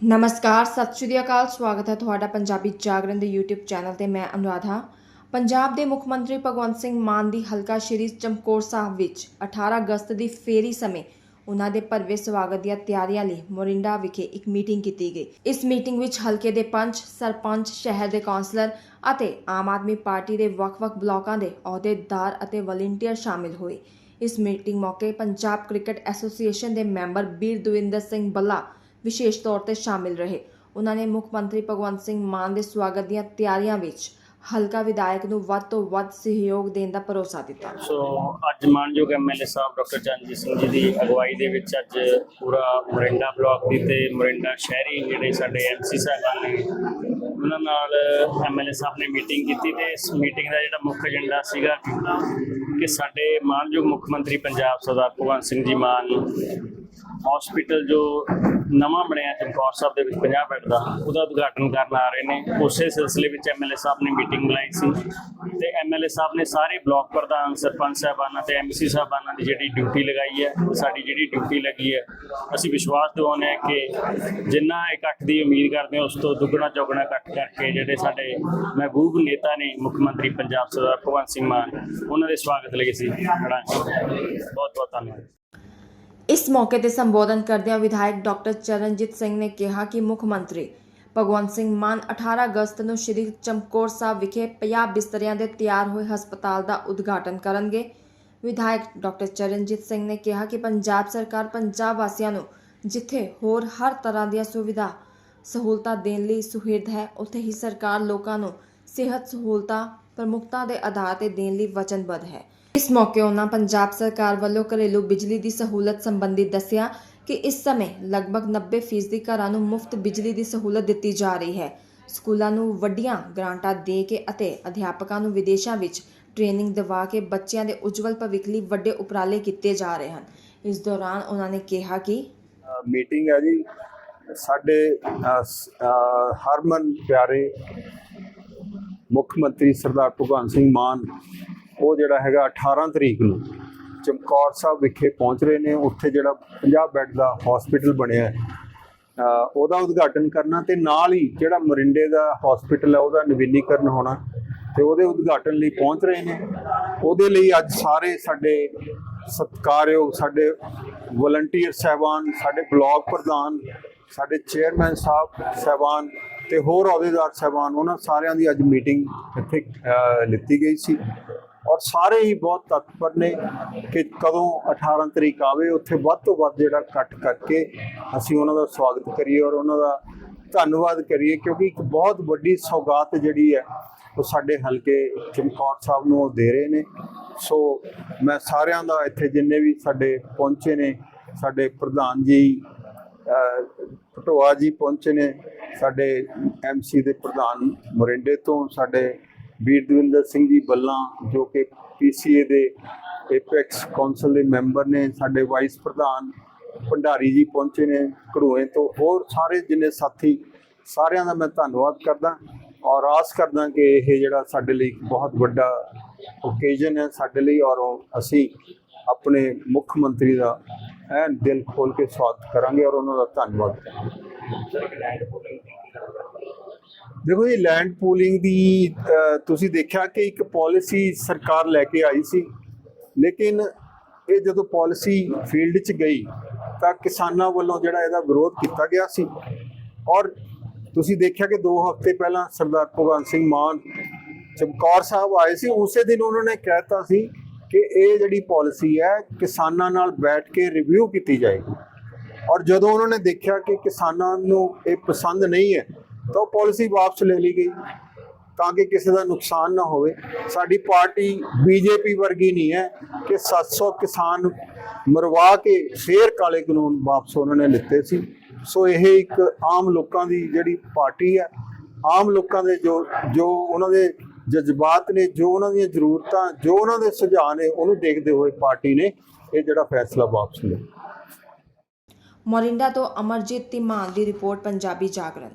ਨਮਸਕਾਰ, ਸਤਿ ਸ਼੍ਰੀ ਅਕਾਲ, ਸਵਾਗਤ ਹੈ ਤੁਹਾਡਾ ਪੰਜਾਬੀ ਜਾਗਰਣ ਦੇ YouTube ਚੈਨਲ ਤੇ, ਮੈਂ ਅਨੁਰਾਧਾ। ਪੰਜਾਬ ਦੇ ਮੁੱਖ ਮੰਤਰੀ ਭਗਵੰਤ ਸਿੰਘ ਮਾਨ ਦੀ ਹਲਕਾ ਸ਼੍ਰੀ ਚਮਕੌਰ ਸਾਹਿਬ ਵਿੱਚ 18 ਅਗਸਤ ਦੀ ਫੇਰੀ ਸਮੇਂ ਉਹਨਾਂ ਦੇ ਭਰਵੇਂ ਸਵਾਗਤ ਦੀਆਂ ਤਿਆਰੀਆਂ ਲਈ ਮੋਰਿੰਡਾ ਵਿਖੇ ਇੱਕ ਮੀਟਿੰਗ ਕੀਤੀ ਗਈ। ਇਸ ਮੀਟਿੰਗ ਵਿੱਚ ਹਲਕੇ ਦੇ ਪੰਚ, ਸਰਪੰਚ, ਸ਼ਹਿਰ ਦੇ ਕੌਂਸਲਰ ਅਤੇ ਆਮ ਆਦਮੀ ਪਾਰਟੀ ਦੇ ਵੱਖ-ਵੱਖ ਬਲਾਕਾਂ ਦੇ ਅਹੁਦੇਦਾਰ ਅਤੇ ਵਲੰਟੀਅਰ ਸ਼ਾਮਿਲ ਹੋਏ। ਇਸ ਮੀਟਿੰਗ ਮੌਕੇ ਪੰਜਾਬ ਕ੍ਰਿਕਟ ਐਸੋਸੀਏਸ਼ਨ ਦੇ ਮੈਂਬਰ ਬੀਰ ਦਵਿੰਦਰ ਸਿੰਘ ਬੱਲਾ ਵਿਸ਼ੇਸ਼ ਤੌਰ ਤੇ ਸ਼ਾਮਿਲ ਰਹੇ। ਉਹਨਾਂ ਨੇ ਮੁੱਖ ਮੰਤਰੀ ਭਗਵੰਤ ਸਿੰਘ ਮਾਨ ਦੇ ਸਵਾਗਤ ਦੀਆਂ ਤਿਆਰੀਆਂ ਵਿੱਚ ਹਲਕਾ ਵਿਧਾਇਕ ਨੂੰ ਵੱਧ ਤੋਂ ਵੱਧ ਸਹਿਯੋਗ ਦੇਣ ਦਾ ਭਰੋਸਾ ਦਿੱਤਾ। ਸੋ, ਅੱਜ ਮਾਨਯੋਗ ਐਮਐਲਏ ਸਾਹਿਬ ਡਾਕਟਰ ਚਰਨਜੀਤ ਸਿੰਘ ਜੀ ਦੀ ਅਗਵਾਈ ਦੇ ਵਿੱਚ ਅੱਜ ਪੂਰਾ ਮੋਰਿੰਡਾ ਬਲਾਕ ਦੀ ਤੇ ਮੋਰਿੰਡਾ ਸ਼ਹਿਰੀ ਜਿਹੜੇ ਸਾਡੇ ਐਮਸੀ ਸਾਹਿਬਾਨ ਨੇ, ਉਹਨਾਂ ਨਾਲ ਐਮਐਲਏ ਸਾਹਿਬ ਨੇ ਮੀਟਿੰਗ ਕੀਤੀ ਤੇ ਇਸ ਮੀਟਿੰਗ ਦਾ ਜਿਹੜਾ ਮੁੱਖ ਏਜੰਡਾ ਸੀਗਾ ਕਿ ਸਾਡੇ ਮਾਨਯੋਗ ਮੁੱਖ ਮੰਤਰੀ ਪੰਜਾਬ ਸਰਦਾਰ ਭਗਵੰਤ ਸਿੰਘ ਜੀ ਮਾਨ ਹਸਪੀਟਲ ਜੋ ਨਵਾਂ ਬਣਿਆ ਚਮਕੌਰ ਸਾਹਿਬ ਦੇ ਵਿੱਚ 50 ਬੈੱਡ ਦਾ, ਉਹਦਾ ਉਦਘਾਟਨ ਕਰਨ ਆ ਰਹੇ ਨੇ। ਉਸੇ ਸਿਲਸਿਲੇ ਵਿੱਚ ਐਮਐਲਏ ਸਾਹਿਬ ਨੇ ਮੀਟਿੰਗ ਬੁਲਾਈ ਸੀ। ਤੇ ਐਮਐਲਏ ਸਾਹਿਬ ਨੇ ਸਾਰੇ ਬਲਾਕ ਪ੍ਰਧਾਨ, ਸਰਪੰਚ ਸਾਹਿਬਾਨਾਂ ਤੇ ਐਮਸੀ ਸਾਹਿਬਾਨਾਂ ਦੀ ਜਿਹੜੀ ਡਿਊਟੀ ਲਗਾਈ ਹੈ, ਸਾਡੀ ਜਿਹੜੀ ਡਿਊਟੀ ਲੱਗੀ ਹੈ, ਅਸੀਂ ਵਿਸ਼ਵਾਸ ਦਿਵਾਉਂਦੇ ਹਾਂ ਕਿ ਜਿੰਨਾ ਇਕੱਠ ਦੀ ਉਮੀਦ ਕਰਦੇ ਹਾਂ, ਉਸ ਤੋਂ ਦੁੱਗਣਾ ਚੌਗਣਾ ਇਕੱਠ ਕਰਕੇ ਜਿਹੜੇ ਸਾਡੇ ਮਹਿਬੂਬ ਨੇਤਾ ਨੇ, ਮੁੱਖ ਮੰਤਰੀ ਪੰਜਾਬ ਸਰਦਾਰ ਭਗਵੰਤ ਸਿੰਘ ਮਾਨ, ਉਹਨਾਂ ਦੇ ਸਵਾਗਤ ਲਈ ਅਸੀਂ ਖੜਾਂਗੇ ਬਹੁਤ ਬਹੁਤ ਧੰਨਵਾਦ। ਇਸ ਮੌਕੇ ਤੇ ਸੰਬੋਧਨ ਕਰਦਿਆਂ ਵਿਧਾਇਕ ਡਾਕਟਰ ਚਰਨਜੀਤ ਸਿੰਘ ਨੇ ਕਿਹਾ ਕਿ ਮੁੱਖ ਮੰਤਰੀ ਭਗਵੰਤ ਸਿੰਘ ਮਾਨ 18 ਅਗਸਤ ਨੂੰ ਸ਼੍ਰੀ ਚਮਕੌਰ ਸਾਹਿਬ ਵਿਖੇ 50 ਬਿਸਤਰਿਆਂ ਦੇ ਤਿਆਰ ਹੋਏ ਹਸਪਤਾਲ ਦਾ ਉਦਘਾਟਨ ਕਰਨਗੇ। ਵਿਧਾਇਕ ਡਾਕਟਰ ਚਰਨਜੀਤ ਸਿੰਘ ਨੇ ਕਿਹਾ ਕਿ ਪੰਜਾਬ ਸਰਕਾਰ ਪੰਜਾਬ ਵਾਸੀਆਂ ਨੂੰ ਜਿੱਥੇ ਹੋਰ ਹਰ ਤਰ੍ਹਾਂ ਦੀਆਂ ਸੁਵਿਧਾ, ਸਹੂਲਤਾਂ ਦੇਣ ਲਈ ਸੁਹਿਰਦ ਹੈ, ਉੱਥੇ ਹੀ ਸਰਕਾਰ ਲੋਕਾਂ ਨੂੰ ਸਿਹਤ ਸਹੂਲਤਾਂ, ਪ੍ਰਮੁੱਖਤਾ ਦੇ ਆਧਾਰ ਤੇ ਦੇਣ ਲਈ ਵਚਨਬੱਧ ਹੈ। ਇਸ ਮੌਕੇ ਉਹਨਾਂ ਪੰਜਾਬ ਸਰਕਾਰ ਵੱਲੋਂ ਘਰੇਲੂ ਬਿਜਲੀ ਦੀ ਸਹੂਲਤ ਸੰਬੰਧੀ ਦੱਸਿਆ ਕਿ ਇਸ ਸਮੇਂ ਲਗਭਗ 90% ਘਰਾਂ ਨੂੰ ਮੁਫਤ ਬਿਜਲੀ ਦੀ ਸਹੂਲਤ ਦਿੱਤੀ ਜਾ ਰਹੀ ਹੈ। ਸਕੂਲਾਂ ਨੂੰ ਵੱਡੀਆਂ ਗ੍ਰਾਂਟਾਂ ਦੇ ਕੇ ਅਤੇ ਅਧਿਆਪਕਾਂ ਨੂੰ ਵਿਦੇਸ਼ਾਂ ਵਿੱਚ ਟ੍ਰੇਨਿੰਗ ਦਿਵਾ ਕੇ ਬੱਚਿਆਂ ਦੇ ਉਜਵਲ ਭਵਿੱਖ ਲਈ ਵੱਡੇ ਉਪਰਾਲੇ ਕੀਤੇ ਜਾ ਰਹੇ ਹਨ। ਇਸ ਦੌਰਾਨ ਉਹਨਾਂ ਨੇ ਕਿਹਾ ਕਿ ਮੀਟਿੰਗ ਹੈ ਜੀ। ਸਾਡੇ ਹਰਮਨ ਪਿਆਰੇ ਮੁੱਖ ਮੰਤਰੀ ਸਰਦਾਰ ਭਗਵੰਤ ਸਿੰਘ ਮਾਨ ਉਹ ਜਿਹੜਾ ਹੈਗਾ 18 ਤਰੀਕ ਨੂੰ ਚਮਕੌਰ ਸਾਹਿਬ ਵਿਖੇ ਪਹੁੰਚ ਰਹੇ ਨੇ। ਉੱਥੇ ਜਿਹੜਾ 50 ਬੈੱਡ ਦਾ ਹਸਪੀਟਲ ਬਣਿਆ ਹੈ। ਉਹਦਾ ਉਦਘਾਟਨ ਕਰਨਾ ਤੇ ਨਾਲ ਹੀ ਜਿਹੜਾ ਮਰਿੰਡੇ ਦਾ ਹਸਪੀਟਲ ਹੈ, ਉਹਦਾ ਨਵੀਨੀਕਰਨ ਹੋਣਾ ਤੇ ਉਹਦੇ ਉਦਘਾਟਨ ਲਈ ਪਹੁੰਚ ਰਹੇ ਨੇ। ਉਹਦੇ ਲਈ ਅੱਜ ਸਾਰੇ ਸਾਡੇ ਸਤਿਕਾਰਯੋਗ, ਸਾਡੇ ਵਲੰਟੀਅਰ ਸਹਿਬਾਨ, ਸਾਡੇ ਬਲਾਕ ਪ੍ਰਧਾਨ, ਸਾਡੇ ਚੇਅਰਮੈਨ ਸਾਹਿਬ ਸਹਿਬਾਨ ਤੇ ਹੋਰ ਅਹੁਦੇਦਾਰ ਸਹਿਬਾਨ, ਉਹਨਾਂ ਸਾਰਿਆਂ ਦੀ ਅੱਜ ਮੀਟਿੰਗ ਇੱਥੇ ਲਿੱਤੀ ਗਈ ਸੀ। ਔਰ ਸਾਰੇ ਹੀ ਬਹੁਤ ਤਤਪਰ ਨੇ ਕਿ ਕਦੋਂ 18 ਤਰੀਕ ਆਵੇ ਉੱਥੇ ਵੱਧ ਤੋਂ ਵੱਧ ਜਿਹੜਾ ਇਕੱਠ ਕਰਕੇ ਅਸੀਂ ਉਹਨਾਂ ਦਾ ਸਵਾਗਤ ਕਰੀਏ ਔਰ ਉਹਨਾਂ ਦਾ ਧੰਨਵਾਦ ਕਰੀਏ ਕਿਉਂਕਿ ਇੱਕ ਬਹੁਤ ਵੱਡੀ ਸੌਗਾਤ ਜਿਹੜੀ ਹੈ ਉਹ ਸਾਡੇ ਹਲਕੇ ਚਮਕੌਰ ਸਾਹਿਬ ਨੂੰ ਉਹ ਦੇ ਰਹੇ ਨੇ। ਸੋ ਮੈਂ ਸਾਰਿਆਂ ਦਾ ਇੱਥੇ ਜਿੰਨੇ ਵੀ ਸਾਡੇ ਪਹੁੰਚੇ ਨੇ ਸਾਡੇ ਪ੍ਰਧਾਨ ਜੀ ਅਹ, ਜੀ ਪਹੁੰਚੇ ਨੇ ਸਾਡੇ ਐਮਸੀ ਦੇ ਪ੍ਰਧਾਨ ਮੋਰਿੰਡੇ ਤੋਂ ਸਾਡੇ ਵੀਰ ਦਵਿੰਦਰ ਸਿੰਘ ਜੀ ਬੱਲਾ ਜੋ ਕਿ ਪੀਸੀਏ ਦੇ ਐਪੈਕਸ ਕੌਂਸਲ ਦੇ ਮੈਂਬਰ ਨੇ, ਸਾਡੇ ਵਾਈਸ ਪ੍ਰਧਾਨ ਭੰਡਾਰੀ ਜੀ ਪਹੁੰਚੇ ਨੇ ਘੜੂਏ ਤੋਂ। ਹੋਰ ਸਾਰੇ ਜਿੰਨੇ ਸਾਥੀ, ਸਾਰਿਆਂ ਦਾ ਮੈਂ ਧੰਨਵਾਦ ਕਰਦਾ ਔਰ ਆਸ ਕਰਦਾ ਕਿ ਇਹ ਜਿਹੜਾ ਸਾਡੇ ਲਈ ਇੱਕ ਬਹੁਤ ਵੱਡਾ ਓਕੇਜਨ ਹੈ ਸਾਡੇ ਲਈ ਔਰ ਉਹ ਅਸੀਂ ਆਪਣੇ ਮੁੱਖ ਮੰਤਰੀ ਦਾ ਐਨ ਦਿਲ ਖੋਲ ਕੇ ਸਵਾਗਤ ਕਰਾਂਗੇ ਔਰ ਉਹਨਾਂ ਦਾ ਧੰਨਵਾਦ ਕਰਾਂਗੇ। ਦੇਖੋ ਇਹ ਲੈਂਡ ਪੂਲਿੰਗ ਦੀ ਤੁਸੀਂ ਦੇਖਿਆ ਕਿ ਇੱਕ ਪਾਲਿਸੀ ਸਰਕਾਰ ਲੈ ਕੇ ਆਈ ਸੀ, ਲੇਕਿਨ ਇਹ ਜਦੋਂ ਪਾਲਿਸੀ ਫੀਲਡ 'ਚ ਗਈ, ਤਾਂ ਕਿਸਾਨਾਂ ਵੱਲੋਂ ਜਿਹੜਾ ਇਹਦਾ ਵਿਰੋਧ ਕੀਤਾ ਗਿਆ ਸੀ। ਔਰ ਤੁਸੀਂ ਦੇਖਿਆ ਕਿ 2 ਹਫ਼ਤੇ ਪਹਿਲਾਂ ਸਰਦਾਰ ਭਗਵੰਤ ਸਿੰਘ ਮਾਨ, ਚਮਕੌਰ ਸਾਹਿਬ ਆਏ ਸੀ, ਉਸੇ ਦਿਨ ਉਹਨਾਂ ਨੇ ਕਹਿਤਾ ਸੀ ਕਿ ਇਹ ਜਿਹੜੀ ਪਾਲਿਸੀ ਹੈ, ਕਿਸਾਨਾਂ ਨਾਲ ਬੈਠ ਕੇ ਰਿਵਿਊ ਕੀਤੀ ਜਾਏਗੀ। ਔਰ ਜਦੋਂ ਉਹਨਾਂ ਨੇ ਦੇਖਿਆ ਕਿ ਕਿਸਾਨਾਂ ਨੂੰ ਇਹ ਪਸੰਦ ਨਹੀਂ ਹੈ ਤਾਂ ਉਹ ਪਾਲਿਸੀ ਵਾਪਸ ਲੈ ਲਈ ਗਈ ਤਾਂ ਕਿ ਕਿਸੇ ਦਾ ਨੁਕਸਾਨ ਨਾ ਹੋਵੇ। ਸਾਡੀ ਪਾਰਟੀ ਬੀਜੇਪੀ ਵਰਗੀ ਨਹੀਂ ਹੈ ਕਿ 700 ਕਿਸਾਨ ਮਰਵਾ ਕੇ ਫੇਰ ਕਾਲੇ ਕਾਨੂੰਨ ਵਾਪਸ ਉਹਨਾਂ ਨੇ ਲਿੱਤੇ ਸੀ। ਸੋ ਇਹ ਇੱਕ ਆਮ ਲੋਕਾਂ ਦੀ ਜਿਹੜੀ ਪਾਰਟੀ ਹੈ, ਆਮ ਲੋਕਾਂ ਦੇ ਜੋ ਜੋ ਉਹਨਾਂ ਦੇ ਜਜ਼ਬਾਤ ਨੇ, ਜੋ ਉਹਨਾਂ ਦੀਆਂ ਜ਼ਰੂਰਤਾਂ, ਜੋ ਉਹਨਾਂ ਦੇ ਸੁਝਾਅ ਨੇ, ਉਹਨੂੰ ਦੇਖਦੇ ਹੋਏ ਪਾਰਟੀ ਨੇ ਇਹ ਜਿਹੜਾ ਫੈਸਲਾ ਵਾਪਸ ਲਿਆ। ਮੋਰਿੰਡਾ ਤੋਂ ਅਮਰਜੀਤ ਤਿਮਾਨ ਦੀ ਰਿਪੋਰਟ, ਪੰਜਾਬੀ ਜਾਗਰਣ।